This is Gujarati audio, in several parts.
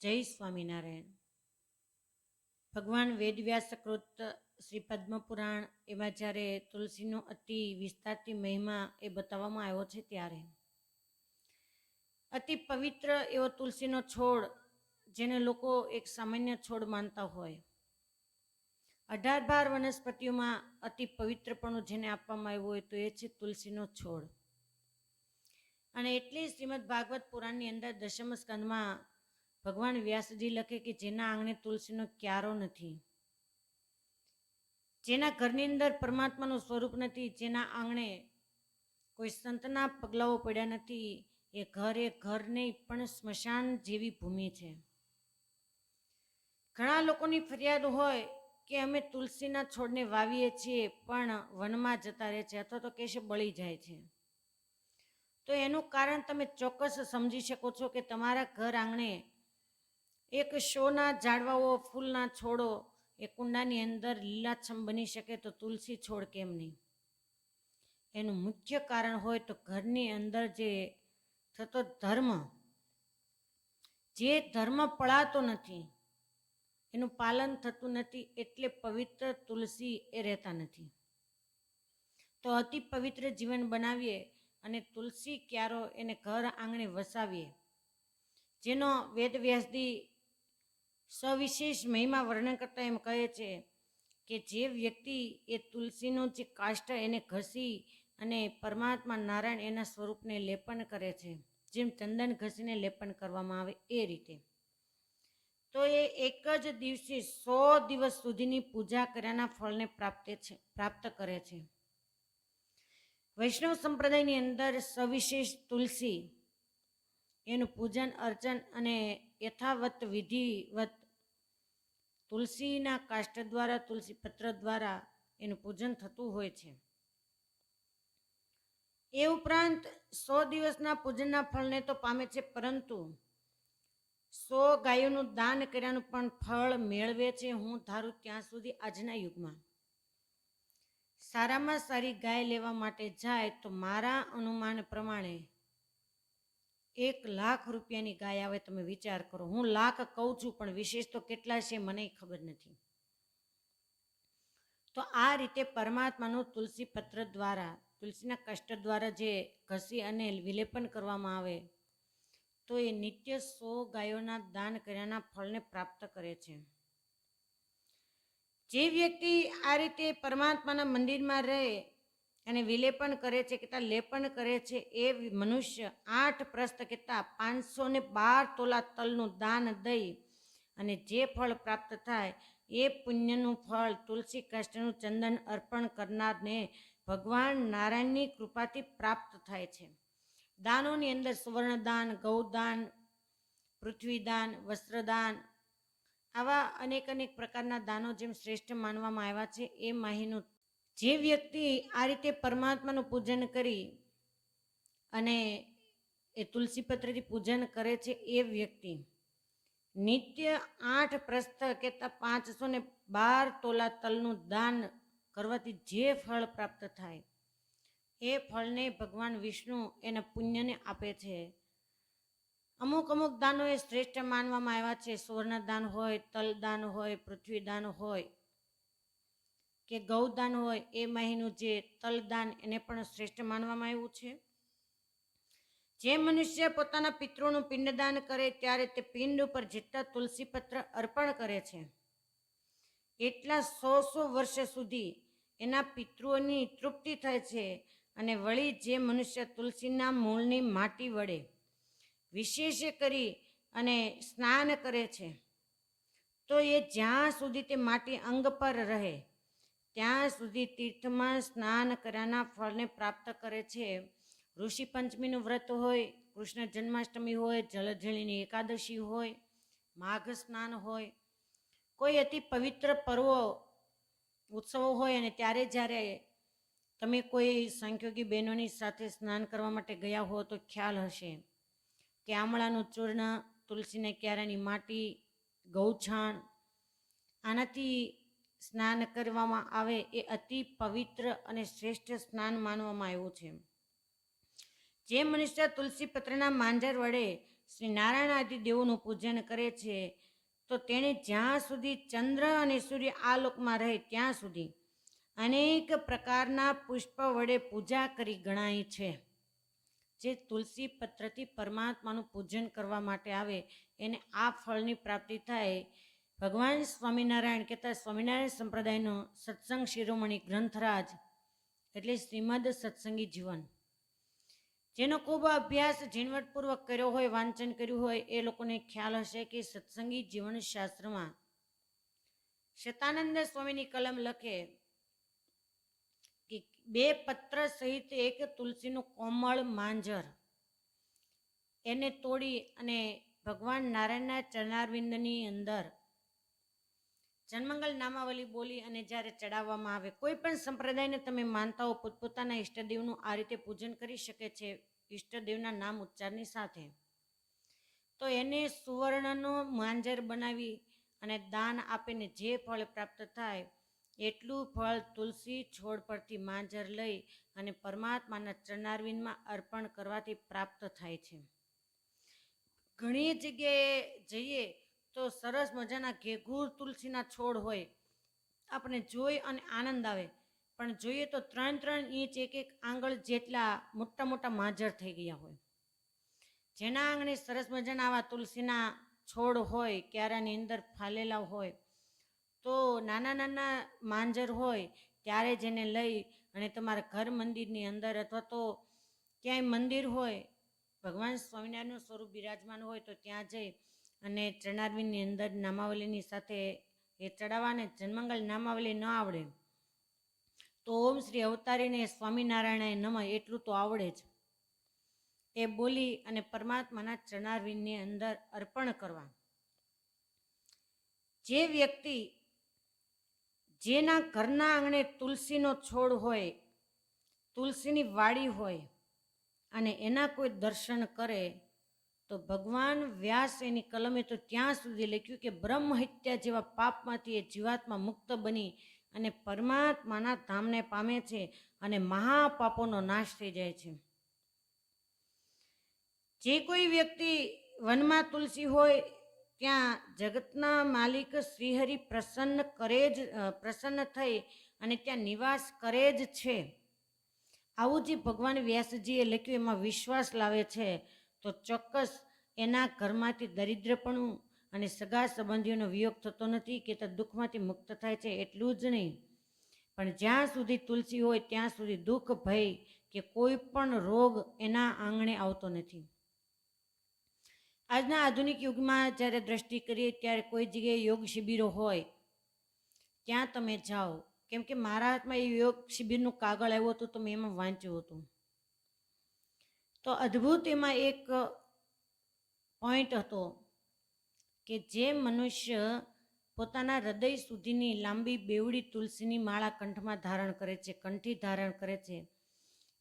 જય સ્વામિનારાયણ. ભગવાન વેદવ્યાસ કૃત શ્રી પદ્મપુરાણ એમાં જ્યારે તુલસીનો અતિ વિસ્તારથી મહિમા એ બતાવવામાં આવ્યો છે ત્યારે. અતિ પવિત્ર એવો તુલસીનો છોડ જેને લોકો એક સામાન્ય છોડ માનતા હોય. અઢાર બાર વનસ્પતિઓમાં અતિ પવિત્રપણું જેને આપવામાં આવ્યું હોય તો એ છે તુલસીનો છોડ. અને એટલી શ્રીમદ ભાગવત પુરાણની અંદર દશમ સ્કંદમાં ભગવાન વ્યાસજી લખે કે જેના આંગણે તુલસીનો ક્યારો નથી. જેના ઘરની અંદર પરમાત્માનું સ્વરૂપ નથી, જેના આંગણે કોઈ સંતના પગલાઓ પડ્યા નથી, એ ઘર એ ઘર નહીં, પણ સ્મશાન જેવી ભૂમિ છે. ઘણા લોકોની ફરિયાદ હોય કે અમે તુલસીના છોડને વાવીએ છીએ, પણ વનમાં જતા રહે છે અથવા તો કેશે બળી જાય છે. તો એનું કારણ તમે ચોક્કસ સમજી શકો છો કે તમારા ઘર આંગણે એક શોના ઝાડવાઓ, ફૂલના છોડો, એ કુંડાની અંદર લીલાછમ બની શકે તો તુલસી છોડ કેમ નહીં? એનું મુખ્ય કારણ હોય તો ઘરની અંદર જે થતો ધર્મ, જે ધર્મ પળાતો નથી, એનું પાલન થતું નથી, એટલે પવિત્ર તુલસી એ રહેતા નથી. તો અતિ પવિત્ર જીવન બનાવીએ અને તુલસી ક્યારો એને ઘર આંગણે વસાવીએ. જેનો વેદ વ્યાસદી સવિશેષ મહિમા વર્ણન કરતા એમ કહે છે કે જે વ્યક્તિ એ તુલસીનું જે કાષ્ટ એને ઘસી અને પરમાત્મા નારાયણ એના સ્વરૂપને લેપન કરે છે, જેમ ચંદન ઘસીને લેપન કરવામાં આવે એ રીતે. તો એ એક જ દિવસે સો દિવસ સુધીની પૂજા કર્યાના ફળને પ્રાપ્ત છે, પ્રાપ્ત કરે છે. વૈષ્ણવ સંપ્રદાયની અંદર સવિશેષ તુલસી, એનું પૂજન અર્ચન અને યથાવત વિધિવત તુલસીના કાષ્ટ દ્વારા, તુલસી પત્ર દ્વારા એનું પૂજન થતું હોય છે. એ ઉપરાંત સો દિવસના પૂજનના ફળને તો પામે છે, પરંતુ સો ગાયોનું દાન કર્યાનું પણ ફળ મેળવે છે. હું ધારું ત્યાં સુધી આજના યુગમાં. સારામાં સારી ગાય લેવા માટે જાય તો મારા અનુમાન પ્રમાણે એક લાખ રૂપિયાની ગાય આવે તમે વિચાર કરો. હું લાખ કહું છું, પણ વિશેષ તો કેટલા છે મને ખબર નથી. તો આ રીતે પરમાત્માનું તુલસી પત્ર દ્વારા, તુલસીના કષ્ટ દ્વારા જે ઘસી અને વિલેપન કરવામાં આવે, તો એ નિત્ય સો ગાયોના દાન કર્યાના ફળને પ્રાપ્ત કરે છે. જે વ્યક્તિ આ રીતે પરમાત્માના મંદિરમાં રહે અને વિલેપન કરે છે કેતા લેપન કરે છે, એ મનુષ્ય આઠ પ્રસ્ત કેતા પાંચસો ને બાર તોલા તલનું દાન દઈ અને જે ફળ પ્રાપ્ત થાય, એ પુણ્યનું ફળ તુલસી કાષ્ટનું ચંદન અર્પણ કરનારને ભગવાન નારાયણની કૃપાથી પ્રાપ્ત થાય છે. દાનોની અંદર સુવર્ણદાન, ગૌદાન, પૃથ્વીદાન, વસ્ત્રદાન, આવા અનેક અનેક પ્રકારના દાનો જેમ શ્રેષ્ઠ માનવામાં આવ્યા છે, એ માહીનું જે વ્યક્તિ આ રીતે પરમાત્માનું પૂજન કરી અને એ તુલસીપત્રથી પૂજન કરે છે એ વ્યક્તિ નિત્ય આઠ પ્રસ્થ કહેતા પાંચસો ને બાર તોલા તલનું દાન કરવાથી જે ફળ પ્રાપ્ત થાય, એ ફળને ભગવાન વિષ્ણુ એના પુણ્યને આપે છે. અમુક અમુક દાનો એ શ્રેષ્ઠ માનવામાં આવ્યા છે. સુવર્ણદાન હોય તલદાન હોય પૃથ્વીદાન હોય કે ગૌદાન હોય એ માહીનું જે તલદાન એને પણ શ્રેષ્ઠ માનવામાં આવ્યું છે. જે મનુષ્ય પોતાના પિતૃનું પિંડદાન કરે ત્યારે તે પિંડ ઉપર જેટલા તુલસી પત્ર અર્પણ કરે છે, એટલા સો સો વર્ષ સુધી એના પિતૃઓની તૃપ્તિ થાય છે અને વળી જે મનુષ્ય તુલસીના મૂળની માટી વડે વિશેષ કરી અને સ્નાન કરે છે, તો એ જ્યાં સુધી તે માટી અંગ પર રહે ત્યાં સુધી તીર્થમાં સ્નાન કર્યાના ફળને પ્રાપ્ત કરે છે. ઋષિ પંચમીનું વ્રત હોય, કૃષ્ણ જન્માષ્ટમી હોય જલઝળીની એકાદશી હોય, માઘ સ્નાન હોય, કોઈ અતિ પવિત્ર પર્વો, ઉત્સવો હોય અને ત્યારે જ્યારે તમે કોઈ સંખ્યોગી બહેનોની સાથે સ્નાન કરવા માટે ગયા હો તો ખ્યાલ હશે. કે આમળાનું ચૂર્ણ, તુલસીને ક્યારાની માટી ગૌછાણ આનાથી સ્નાન કરવામાં આવે એ અતિ પવિત્ર અને શ્રેષ્ઠ સ્નાન માનવામાં આવ્યું છે. જે મનુષ્ય તુલસી પત્રના માંજર વડે શ્રી નારાયણ આદિ દેવોનું પૂજન કરે છે, તો તેણે જ્યાં સુધી ચંદ્ર અને સૂર્ય આ લોકમાં રહે ત્યાં સુધી અનેક પ્રકારના પુષ્પ વડે પૂજા કરી ગણાય છે. જે તુલસી પત્રથી પરમાત્માનું પૂજન કરવા માટે આવે, એને આ ફળની પ્રાપ્તિ થાય ભગવાન સ્વામિનારાયણ કહેતા સ્વામિનારાયણ સંપ્રદાયનો સત્સંગ શિરોમણી ગ્રંથરાજ એટલે શ્રીમદ સત્સંગી જીવન. જેનો ખૂબ અભ્યાસ ઝીણવટપૂર્વક કર્યો હોય, વાંચન કર્યું હોય, એ લોકોને ખ્યાલ હશે કે સત્સંગી જીવન શાસ્ત્રમાં શતાનંદ સ્વામીની કલમ લખે કે બે પત્ર સહિત એક તુલસીનું કોમળ માંજર. એને તોડી અને ભગવાન નારાયણના ચરણારવિંદની અંદર જન્મંગલ નામાવલી બોલી અને જ્યારે ચડાવવામાં આવે, કોઈ પણ સંપ્રદાયને તમે માનતા હો, પોતપોતાના ઈષ્ટદેવનું આ રીતે પૂજન કરી શકે છે ઈષ્ટદેવના નામ ઉચ્ચારની સાથે. તો એને સુવર્ણનો માંજર બનાવી અને દાન આપીને જે ફળ પ્રાપ્ત થાય, એટલું ફળ તુલસી છોડ પરથી માંજર લઈ અને પરમાત્માના ચરણારવિંદમાં અર્પણ કરવાથી પ્રાપ્ત થાય છે. ઘણી જગ્યાએ જઈએ તો સરસ મજાના ઘેઘૂર તુલસીના છોડ હોય. આપણે જોઈ અને આનંદ આવે. પણ જોઈએ તો ત્રણ ત્રણ ઇંચ એક એક આંગળ જેટલા મોટા મોટા માંજર થઈ ગયા હોય. જેના આંગણે સરસ મજાના આવા તુલસીના છોડ હોય, ક્યારાની અંદર ફાલેલા હોય, તો નાના નાના માંજર હોય, ત્યારે જેને લઈ અને તમારા ઘર મંદિરની અંદર અથવા તો ક્યાંય મંદિર હોય, ભગવાન સ્વામિનારાયણનું સ્વરૂપ બિરાજમાન હોય તો ત્યાં જઈ અને ચણારવીની અંદર નામાવલીની સાથે એ ચડાવવાને જન્મંગલ નામાવલી ન આવડે. તો ઓમ શ્રી અવતારીને સ્વામિનારાયણ નમ એટલું તો આવડે જ. એ બોલી અને પરમાત્માના ચણારવીની અંદર અર્પણ કરવા. જે વ્યક્તિ જેના ઘરના આંગણે તુલસીનો છોડ હોય, તુલસીની વાડી હોય અને એના કોઈ દર્શન કરે તો ભગવાન વ્યાસ એની કલમે તો ત્યાં સુધી લખ્યું કે બ્રહ્મ હત્યા જેવા પાપમાંથી એ જીવાત્મા મુક્ત બની અને પરમાત્માના ધામને પામે છે અને મહાપાપોનો નાશ થઈ જાય છે. જે કોઈ વ્યક્તિ વનમાં તુલસી હોય, ત્યાં જગતના માલિક શ્રીહરિ પ્રસન્ન કરે જ પ્રસન્ન થઈ અને ત્યાં નિવાસ કરે જ છે. આવું જે ભગવાન વ્યાસજીએ લખ્યું, એમાં વિશ્વાસ લાવે છે. તો ચોક્કસ એના ઘરમાંથી દરિદ્રપણું અને સગા સંબંધીઓનો વિયોગ થતો નથી કે તે દુઃખમાંથી મુક્ત થાય છે એટલું જ નહીં. પણ જ્યાં સુધી તુલસી હોય ત્યાં સુધી દુઃખ, ભય કે કોઈ પણ રોગ એના આંગણે આવતો નથી. આજના આધુનિક યુગમાં જ્યારે દ્રષ્ટિ કરીએ ત્યારે કોઈ જગ્યાએ યોગ શિબિરો હોય, ત્યાં તમે જાઓ. કેમ કે મારા હાથમાં એ યોગ શિબિરનું કાગળ આવ્યું હતું તો મેં એમાં વાંચ્યું હતું. તો અદ્ભુત એમાં એક પોઈન્ટ હતો કે જે મનુષ્ય પોતાના હૃદય સુધીની લાંબી બેવડી તુલસીની માળા કંઠમાં ધારણ કરે છે, કંઠી ધારણ કરે છે.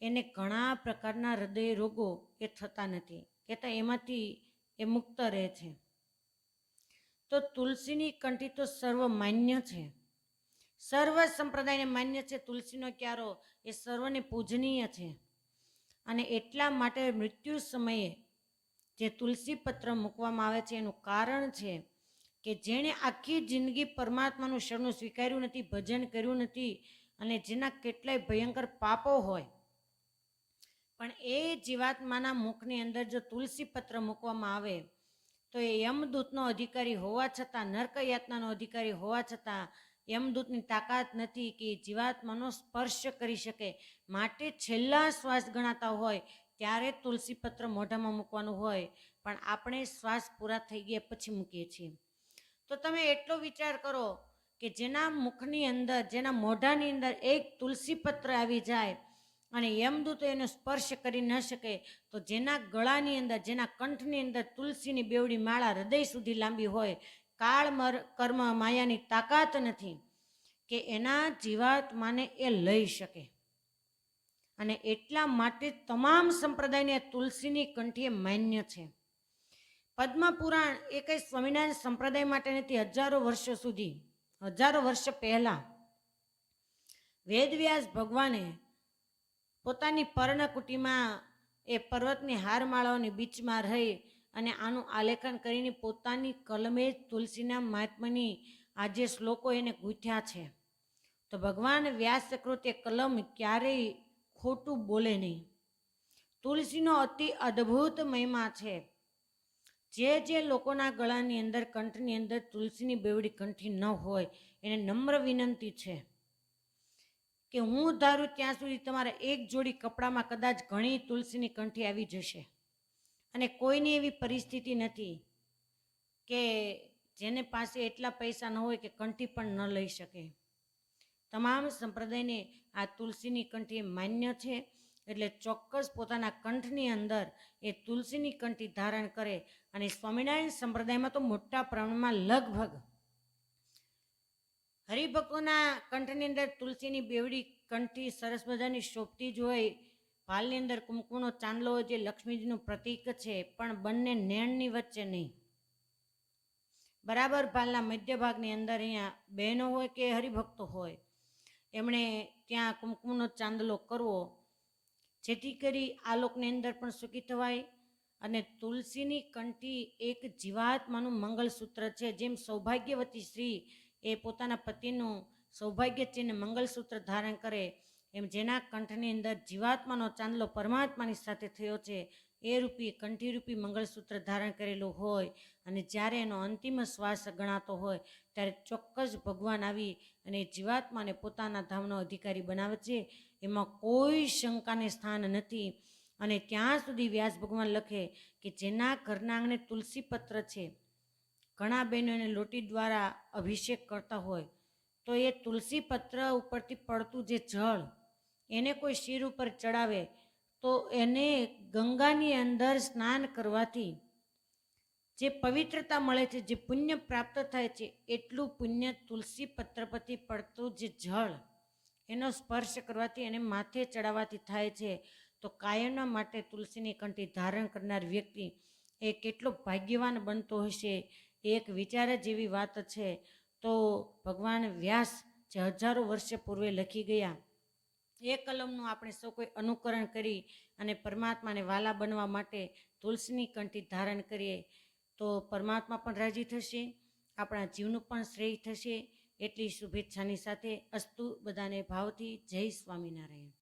એને ઘણા પ્રકારના હૃદય રોગો એ થતા નથી કહેતા એમાંથી એ મુક્ત રહે છે. તો તુલસીની કંઠી તો સર્વ માન્ય છે. સર્વ સંપ્રદાયને માન્ય છે, તુલસીનો ક્યારો એ સર્વને પૂજનીય છે. અને એટલા માટે મૃત્યુ સમયે જે તુલસી પત્ર મૂકવામાં આવે છે, એનું કારણ છે કે જેણે આખી જિંદગી પરમાત્માનું શરણું સ્વીકાર્યું નથી, ભજન કર્યું નથી અને જેના કેટલાય ભયંકર પાપો હોય. પણ એ જીવાત્માના મુખની અંદર જો તુલસી પત્ર મૂકવામાં આવે, તો એ યમદૂતનો અધિકારી હોવા છતાં નર્ક યાતનાનો અધિકારી હોવા છતાં યમદૂતની તાકાત નથી કે જીવાત્માનો સ્પર્શ કરી શકે. માટે છેલ્લા શ્વાસ ગણાતા હોય ત્યારે તુલસી પત્ર મોઢામાં મૂકવાનું હોય, પણ આપણે શ્વાસ પૂરા થઈ ગયા પછી મૂકીએ છીએ. તો તમે એટલો વિચાર કરો કે જેના મુખની અંદર, જેના મોઢાની અંદર એક તુલસી પત્ર આવી જાય અને યમદૂતો એનો સ્પર્શ કરી ન શકે, તો જેના ગળાની અંદર, જેના કંઠની અંદર તુલસીની બેવડી માળા હૃદય સુધી લાંબી હોય કાળ કર્મ માયાની તાકાત નથી કે એના જીવાત્માને એ લઈ શકે. અને એટલા માટે તમામ સંપ્રદાયને તુલસીની કંઠીએ માન્ય છે. પદ્મ પુરાણ એ કંઈ સ્વામિનારાયણ સંપ્રદાય માટે નથી, હજારો વર્ષો સુધી, હજારો વર્ષ પહેલા વેદવ્યાસ ભગવાને પોતાની પર્ણકુટીમાં એ પર્વતની હારમાળાઓની બીચમાં રહી અને આનું આલેખન કરીને પોતાની કલમે જ તુલસીના મહાત્માની આજે શ્લોકો એને ગૂંથ્યા છે. તો ભગવાન વ્યાસ ચક્રોતે કલમ ક્યારેય ખોટું બોલે નહીં. તુલસીનો અતિ અદ્ભુત મહિમા છે. જે જે લોકોના ગળાની અંદર, કંઠની અંદર તુલસીની બેવડી કંઠી ન હોય, એને નમ્ર વિનંતી છે કે હું ધારું ત્યાં સુધી તમારા એક જોડી કપડામાં કદાચ ઘણી તુલસીની કંઠી આવી જશે. અને કોઈની એવી પરિસ્થિતિ નથી કે જેને પાસે એટલા પૈસા ન હોય કે કંઠી પણ ન લઈ શકે. તમામ સંપ્રદાયને આ તુલસીની કંઠી માન્ય છે, એટલે ચોક્કસ પોતાના કંઠની અંદર એ તુલસીની કંઠી ધારણ કરે અને સ્વામિનારાયણ સંપ્રદાયમાં તો મોટા પ્રમાણમાં લગભગ હરિભક્તોના કંઠની અંદર તુલસીની બેવડી કંઠી સરસ મજાની શોભતી જ હોય ભાલની અંદર કુમકુનો ચાંદલો જે લક્ષ્મીજીનું પ્રતીક છે, પણ બંને નેણની વચ્ચે નહીં. બરાબર, ભાલના મધ્ય ભાગની અંદર અહીંયા બહેનો હોય કે હરિભક્તો હોય, એમણે ત્યાં કુમકુમનો ચાંદલો કરવો. જેથી કરી આ લોકની અંદર પણ સુખી થવાય અને તુલસીની કંઠી એક જીવાત્માનું મંગલસૂત્ર છે, જેમ સૌભાગ્યવતી સ્ત્રી એ પોતાના પતિનું સૌભાગ્ય ચિહ્ન મંગલસૂત્ર ધારણ કરે એમ જેના કંઠની અંદર જીવાત્માનો ચાંદલો પરમાત્માની સાથે થયો છે, એ રૂપી કંઠીરૂપી મંગળસૂત્ર ધારણ કરેલું હોય અને જ્યારે એનો અંતિમ શ્વાસ ગણાતો હોય, ત્યારે ચોક્કસ ભગવાન આવી અને જીવાત્માને પોતાના ધામનો અધિકારી બનાવે છે. એમાં કોઈ શંકાને સ્થાન નથી અને ત્યાં સુધી વ્યાસ ભગવાન લખે કે જેના ઘરના આંગણે તુલસી પત્ર છે, ઘણા બહેનો એને લોટી દ્વારા અભિષેક કરતા હોય, તો એ તુલસી પત્ર ઉપરથી પડતું જે જળ એને કોઈ શિર ઉપર ચડાવે, તો એને ગંગાની અંદર સ્નાન કરવાથી જે પવિત્રતા મળે છે, જે પુણ્ય પ્રાપ્ત થાય છે, એટલું પુણ્ય તુલસી પત્ર પરથી પડતું જે જળ એનો સ્પર્શ કરવાથી એને માથે ચડાવવાથી થાય છે. તો કાયમના માટે તુલસીની કંઠી ધારણ કરનાર વ્યક્તિ એ કેટલો ભાગ્યવાન બનતો હશે એક વિચાર જેવી વાત છે. તો ભગવાન વ્યાસ જે હજારો વર્ષે પૂર્વે લખી ગયા એ કલમનું આપણે સૌ કોઈ અનુકરણ કરી અને પરમાત્માને વાલા બનવા માટે તુલસીની કંઠી ધારણ કરીએ, તો પરમાત્મા પણ રાજી થશે, આપણા જીવનું પણ શ્રેય થશે. એટલી શુભેચ્છાની સાથે અસ્તુ બધાને ભાવથી જય સ્વામિનારાયણ.